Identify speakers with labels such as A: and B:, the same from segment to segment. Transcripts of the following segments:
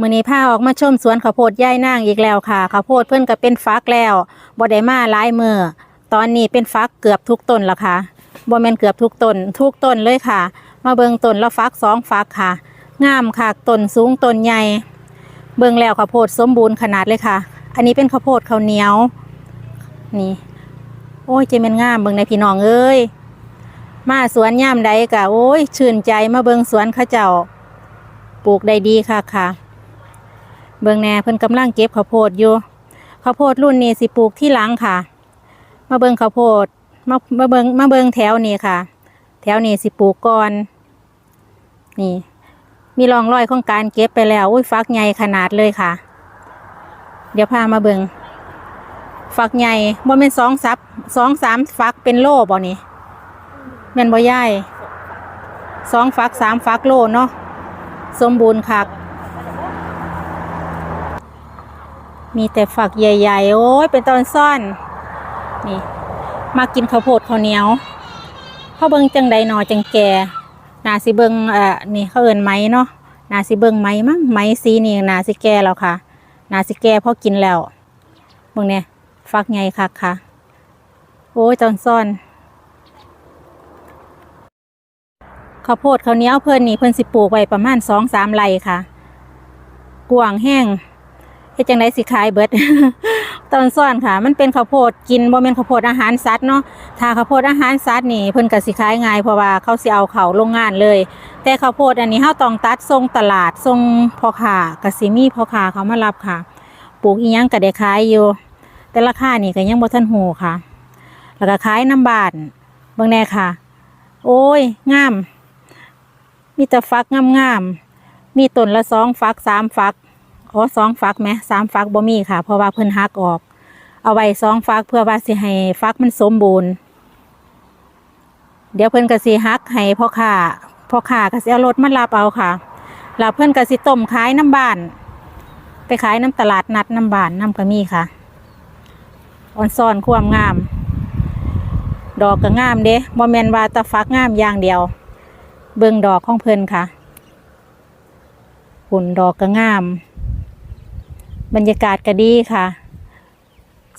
A: มื้อนี้พาออกมาชมสวนข้าวโพดยายนางอีกแล้วค่ะข้าวโพดเพิ่อนก็เป็นฟักแล้วบ่ได้มาหลายมือตอนนี้เป็นฟักเกือบทุกต้นแล้วค่ะบ่แม่นเกือบทุกต้นทุกต้นเลยค่ะ มาเบิ่งต้นละฟักสองฟักค่ะ งามค่ะต้นสูงต้นใหญ่เบิ่งแล้วข้าวโพดสมบูรณ์ขนาดเลยค่ะ อันนี้เป็นข้าวโพดข้าวเหนียว นี่ โอ้ยเจม่นงามเบิ่งในพี่น้องเอ้ยมาสวนย่ามใดกะโอ้ยชื่นใจมาเบิ่งสวนเขาเจ้า ปลูกได้ดีค่ะค่ะ เบิ่งแน่เพิ่นกำลังเก็บข้าวโพดอยู่ข้าวโพดรุ่นนี้สิปลูกที่หลังค่ะ มาเบิ่งข้าวโพดมามาเบิ่งมาเบิ่งแถวนี้ค่ะ แถวนี้สิปลูกก่อนนี่ มีรองรอยของการเก็บไปแล้วอุ้ยฟักใหญ่ขนาดเลยค่ะ เดี๋ยวพามาเบิ่งฟักใหญ่บ่เป็นสองซับสองสามฟักเป็นโลบ่นี่แม่นบ่ย่ายสองฟักสามฟักโลเนาะสมบูรณ์คัก มีแต่ฝักใหญ่ๆ โอ้ยเป็นตอนซ่อน นี่ มากินข้าวโพดข้าวเหนียวเขาเบิงจังใดหนอจังแก่นาสิเบิงเอ่อนี่เขาเอินไหมเนาะนาสิเบิงไหมมั้งไหมสีนี่นาสิแก่แล้วค่ะ นาสิแก่พอกินแล้วเบิงเนี่ยฟักใหญ่คักค่ะ โอ้ยตอนซ่อนข้าวโพดข้าวเหนียวเพิ่นนี่เพิ่นสิปลูกไว้ประมาณสองสามไร่ค่ะกวางแห้ง เฮ็ดจังไดสิขายเบิด ตอนซ่อนค่ะ มันเป็นข้าวโพดกินบ่แม่นข้าวโพดอาหารสัตว์เนาะถ้าข้าวโพดอาหารสัตว์นี่เพิ่นก็สิขายง่ายเพราะว่าเขาสิเอาเข้าโรงงานเลย แต่ข้าวโพดอันนี้เฮาต้องตัดส่งตลาดส่งพ่อค้าก็สิมีพ่อค้าเขามารับค่ะ ปลูกอีหยังก็ได้ขายอยู่ แต่ราคานี่ก็ยังบ่ทันฮู้ค่ะ แล้วก็ขายน้ำบานเบิ่งแน่ค่ะ โอ้ยงาม มีแต่ฟักงามๆมีต้นละสองฟักสามฟัก อ๋อสองฟักไหมสามฟักบ่มีค่ะ เพราะว่าเพิ่นหักออก เอาไว้สองฟักเพื่อว่าสิให้ฟักมันสมบูรณ์ เดี๋ยวเพิ่นก็สิหักให้พ่อค้าพ่อค้าก็สิเอารถมารับเอาค่ะแล้วเพิ่นก็สิต้มขายน้ำบ้าน ไปขายน้ำตลาดนัดน้ำบ้านน้ำก็มีค่ะออนซ่อนความงาม ดอกก็งามเด้บ่แมนว่าตะฟักงามอย่างเดียว เบิ่งดอกของเพิ่นค่ะผลดอกก็งาม บรรยากาศก็ดีค่ะ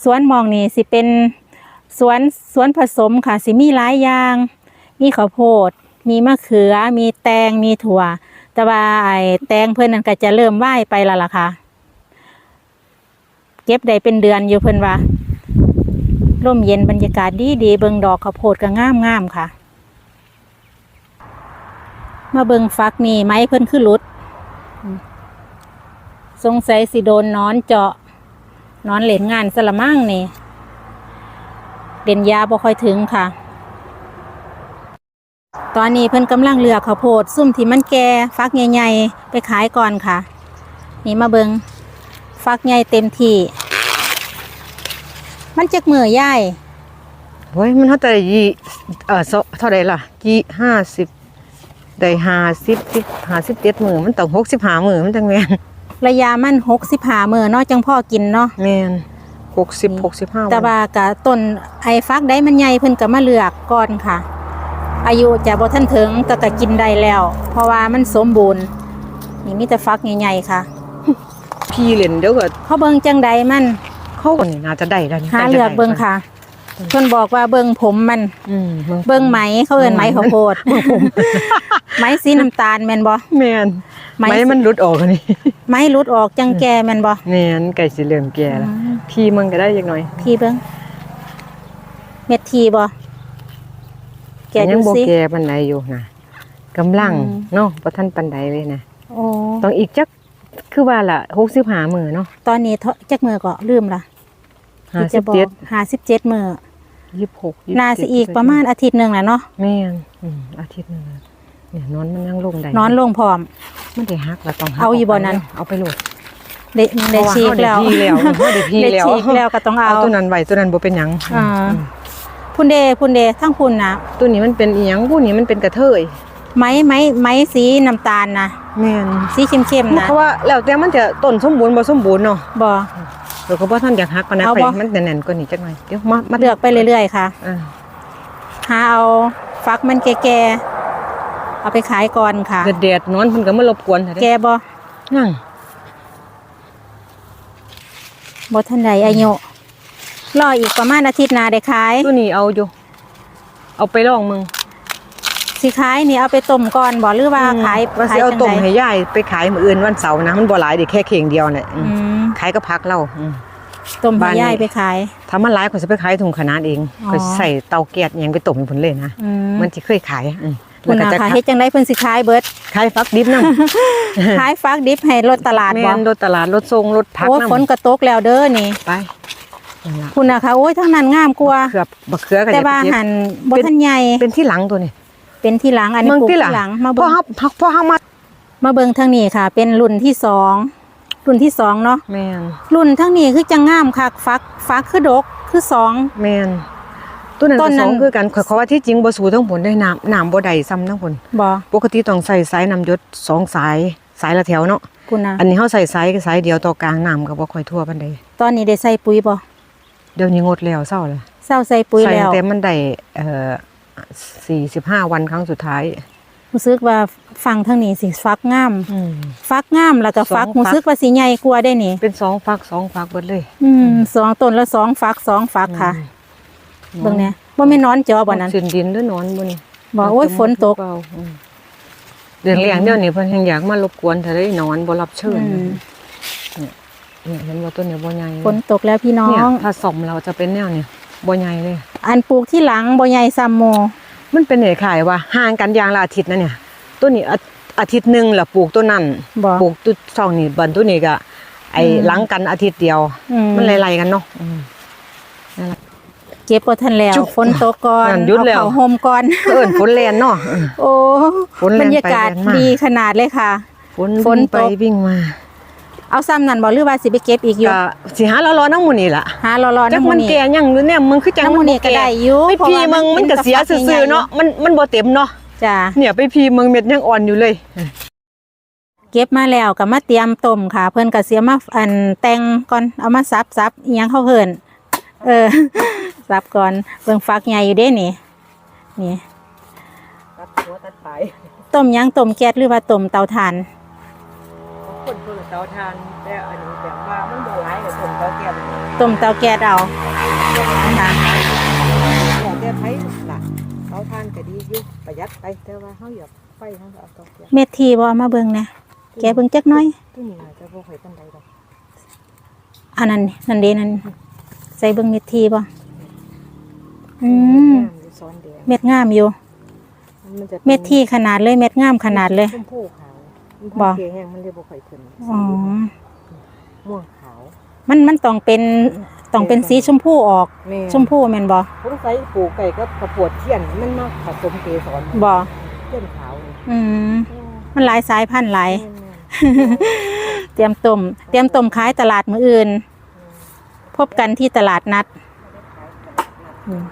A: สวนมองนี่สิเป็นสวนสวนผสมค่ะ สิมีหลายอย่าง มีข้าวโพด มีมะเขือ มีแตง มีถั่ว แต่ว่าไอ้แตงเพิ่นนั่นก็จะเริ่มไหวไปและล่ะค่ะ เก็บได้เป็นเดือนอยู่เพิ่อนว่าร่มเย็นบรรยากาศดีดีเบิงดอกข้าวโพดก็งามงามๆค่ะ มาเบิงฟักนี่ไม้เพิ่นคือหลุด สงสัยสิโดนนอนเจาะนอนเหล่นงานสละมั่งนี่เด่นยาบ่ค่อยถึงค่ะ ตอนนี้เพิ่นกำลังเลือกข้าวโพด ซุ่มที่มันแก่ฟักใหญ่ๆไปขายก่อนค่ะ นี่มาเบิงฟักใหญ่เต็มที่ มันจักมือย่าย
B: เฮ้ยมันเท่าไหร่ยี่เออเท่าไหร่ล่ะยี่ห้าสิบได้ห้าสิบสิบห้าสิบเจ็ดมือมันต้องหกสิบห้ามือมันจังแมน
A: ระยะมันหกสิบหามือเนาะจังพ่อกินเนาะ
B: แมนหกสิบหกสิบห้า
A: แต่ว่ากะต้นไอ้ฟักได้มันใหญ่เพิ่นก็มาเลือกก่อนค่ะ อายุจะบ่ทันถึงแต่ก็กินได้แล้ว เพราะว่ามันสมบูรณ์นี่มีแต่ฟักใหญ่ๆค่ะ
B: พี่เล่นเดี๋ยวก็
A: เขาเบิ่งจังใดมัน
B: เข้ากันนี่น่าจะได้แล้วนี่
A: หาเลือกเบิ่งค่ะเพิ่นบอกว่าเบิ่งผมมัน
B: อืม
A: เบิ่งไหมเขาเอิ้นไหมข้าวโพด ไหมสีน้ำตาลแม่นบ่
B: แมน
A: ไหม
B: ไม้มันหลุดออกอันนี่
A: ไหมหลุดออกจังแก่แม่นบ่
B: แมนไก่สิเริ่มแก่แล้ว
A: อืม
B: พี่มึงก็ได้ยังหน่อย
A: พี่เบิ่งเม็ดทีบ่แกะ
B: ยั
A: ดู
B: งบ่
A: สิ
B: แก่ปานใดอยู่นะกำลัง
A: อืม
B: เนาะบ่ทันปานใดเลยนะ
A: โอ้
B: ต้องอีกจักคือว่าล่ะ65มื้อเนาะ
A: ตอนนี้เท่าจักมือก็ลืมล่ะที่จะบอก
B: 57
A: 57มื้อ
B: ยี่สิบหกยี่สิบ
A: น่า
B: เจ็ด
A: สิอีกประมาณอาทิตย์หนึ่งแหละเนาะ
B: แม่นอืมอาทิตย์หนึงอะ เนี่ยนอนมันยังลงได้
A: นอนลงพร้อม
B: มันได้ฮักแล้วต้องฮัก
A: เอาอยู่บ่นั้น
B: เอาไปโหลด
A: ได้ได้ฉีกแล้ว
B: เพราะว่าเขาได้พี่แล้ว
A: ได้ฉีกแล้วก็ต้องเอา
B: เอาตัวนั้นไว้ตัวนั้นบ่เป็นหยัง
A: อ่า
B: อืม
A: พุ่นเดพุ่นเดทั้งพุ่นนะ
B: ตัวนี้มันเป็นอีหยังผู้นี้มันเป็นกระเทย
A: ไม้ไม้ไม้สีน้ำตาลนะ
B: แม่น
A: สีเข้มๆนะ
B: เพราะว่าแล้วแต่มันจะต้นสมบูรณ์บ่สมบูรณ์เนาะ
A: บ่
B: เราก็บ่ทันอยากฮักปานนั้น
A: เอา
B: ไป
A: บ่
B: มันแน่นๆกว่านี้จักหน่อยเดี๋ยวมามา
A: เลือกไปเรื่อยๆค่ะ
B: อ่า
A: หาเอาฟักมันแก่ๆ เอาไปขายก่อนค่ะ
B: แดดๆนอนเพิ่นก็มารบกวนเถอะ
A: แก่
B: เด้
A: บ่
B: นั่ง
A: บ่ทันใดอายุรออีกประมาณอาทิตย์หน้าได้ขาย
B: ตัวนี้เอาอยู่ เอาไปลองมึง
A: สิขายนี่เอาไปต้มก่อนบ่หรือว่าขาย
B: ว่า
A: ขา
B: สิ
A: ย
B: เอา
A: จัง
B: ต้ม
A: ได
B: ให้ยายไปขายมื้ออื่นวันเสาร์นะมันบ่หลายเดิแค่เข่งเดียวน่ะอื
A: อื
B: ม
A: ม
B: ขายก็พักเราอืม
A: ต้มให้
B: บ้านนี้
A: ยายไปขาย
B: ถ้ามันหลายข่อยสิไปขายถุงขนาดเอง
A: อ๋อ
B: ข่อยสิใส่เตาแก๊สอิหยังไปต้มให้เพิ่นเลยนะ
A: อืม
B: มันสิเคยขายอื ม
A: คุณ
B: แล้วก็
A: น่ะ
B: จะ
A: ค่ะเฮ็ดจังไดเพิ่นสิขายเบิด
B: ขายฟักดิบนำ
A: ขายฟักดิบให้รถตลาด
B: แม่
A: บ่
B: นรถตลาดรถส่งรถพัก
A: โอ้ย
B: นำ
A: ฝนก็ตกแล้วเด้อนี่
B: ไปนั่นล่ะ
A: คุณน่ะค่ะโอ้ยทั้งนั้นงามกว่า
B: เขือบบักเขือก็
A: แต่
B: อย่า
A: ว่า
B: ไปเก็บ
A: หันบ่ทันใหญ่
B: เป็นที่หลังตัวนี้
A: เป็นที่หลังอันนี้
B: มึง
A: ปลูก
B: ที่
A: ที่
B: หลัง
A: หลังมา
B: พอ
A: เบิ่ง
B: เฮาพอเฮามา
A: มาเบิ่งทางนี้ค่ะ เป็นรุ่นที่สองรุ่นที่สองเนาะ
B: แม่น
A: รุ่นทั้งนี้คือจังงามคักฟักฟักคือดกคือสอง
B: แม่น ตัวนั้น
A: ต้
B: ก็
A: น
B: ส
A: นั้
B: อนงคือกันข่อยเขาว่าที่จริงบ่สู้ทั้งผลได้น้ำน้ำบ่ได้ซ้ำทั้งผล
A: บ่
B: ปกติต้องใส่สายน้ำหยศสองสายสายละแถวเนาะ
A: คุณนะ
B: อันนี้เฮาใส่สายสายเดียวต่อกลางน้ำก็บ่ค่อยทั่วปานใด
A: ตอนนี้ได้ใส่ปุ๋ยบ่
B: เดี๋ยวนี้งดแล้วเศร้าเลย
A: เศร้าใส่ปุ๋ย
B: ใส่
A: แล้ว
B: แต่มันได้เอ่อ45วันครั้งสุดท้าย
A: รู้สึกว่าฟังทางนี้สิฟักงาม
B: อืม
A: ฟักงามแล้วก็
B: สอง
A: ฟัก
B: ฟัก
A: รู้สึกว่าสิใหญ่กว่าได้นี่
B: เป็นสองฟักสองฟักเบิดเลย
A: อืมสองต้นละสองฟักสองฟักค่ะ เบิ่งแหน่บ่แม่นนอนจอบ่นั้น
B: สินดินหรือนอนบ่นี่
A: บอกโอ้ยฝนตก
B: เบาอืมเรื่องเลี้ยงเดี๋ยวนี้เพิ่นยังอยากมารบกวนถ้าได้นอนบ่รับเชิญ
A: อืม
B: เนี่ยเห็นว่าต้นนี้บ่ใหญ่
A: ฝนตกแล้วพี่น้อ
B: เนี่ย
A: ง
B: ถ้าสมเราจะเป็นแนวเนี่ยบ่ใหญ่เลย
A: อันปลูกที่หลังบ่ใหญ่ซ้ำโม
B: มันเป็นเหตุขายว่าห่างกันอย่างละอาทิตย์นะเนี่ยต้นนี้อาอาทิตย์หนึงแล้วปลูกต้นนั้น
A: บ่
B: ปลูกต้นสองนี่บันต้นนี้ก็ไอ้
A: อืม
B: หลังกันอาทิตย์เดียว
A: อืม
B: มันไล่ๆกันเนาะอืม
A: เก็บบ่ทันแล้ว
B: จุ๊บ
A: ฝนตกก่อน
B: นั่นหยุดแล้ว
A: เอาเข้าห่มก่อน
B: เอิ้นฝนแลนเนาะอืม
A: โอ้
B: ฝนแล่
A: บร
B: น
A: ร
B: ไป
A: ยากาศ
B: แล่นมา
A: ดีขนาดเลยค่ะ
B: ฝน
A: ฝน
B: วิ่งไป
A: ตก
B: วิ่งมา
A: เอาซ้ำนั่นบ่หรือว่าสิไปเก็บอีกอยู่
B: ก็สิหาเรารอน้ำหมูนี่ล่ะ
A: หารอๆ
B: จัก
A: น้ำ
B: มั
A: มันน
B: แก่ยังหรือเนี่ยมึงคือจัง
A: น้ำมันนี่ก็ได้อยู่
B: ไป
A: เพราะ
B: พี
A: ว่า
B: มึงมันก็เสีย
A: ป็น
B: ซื่อๆเนาะมันมันบ่เต็มเนาะ
A: จ้า
B: เนี่ยไปพีมึงเม็ดยังอ่อนอยู่เลย
A: เก็บมาแล้วก็มาเตรียมต้มค่ะ เพิ่นก็เสียมาอันแต่งก่อนเอามาซับซับอีหยังเขาเพิ่น เออซับก่อนเบิ่งฟักใหญ่อยู่เด้นี่ นี่
B: ตัดหัวตัดปลาย
A: ต้มหยังต้มแก๊สหรือว่าต้มเตาถ่าน
B: คนคนละเตาทานแต่อันนี้แบบว่ามันบ่หลายกับคนเตาแก๊ส
A: ต้มเตาแก๊สเอาค่ะ
B: แล้วแต่ไผล่ะเตาทานก็ดีอยู่ประหยัดไปแต่ว่าเฮาอยากไฟเฮาก็เอาเตาแก๊ส
A: เม็ดทีบ่เอามาเบิ่งนะแกะเบิ่งจักหน่อย
B: ตัวนี้น่าจะบ่ค่อยปานใดดอก
A: อันนั้นนั่นเด้นั่นใส่เบิ่งเม็ดทีบ่อืม
B: อยู่ซ้อนแดง
A: เม็ดงามอยู่
B: มันจะ
A: เม็ดที่ขนาดเลยเม็ดงามขนาดเลย
B: ชมพูขาว
A: บ่
B: เกแห้งมันเลยบ่ค่อยขึ้น
A: อ๋อ
B: ม่วงขาว
A: มันมันต้องเป็นต้องเป็นสีชมพูออก
B: แม่
A: ชมพูแม่นบ่
B: ผมใส่ปลูกไก่กับข้าวโพดเทียนมันมาผสมเกสร
A: บ่
B: เทียนขาวนี่
A: อืมมันหลายสายพันธุ์หลาย
B: แม่น
A: เตรียมต้มเตรียมต้มขายตลาดมื้ออื่น พบกันที่ตลาดนัดอืม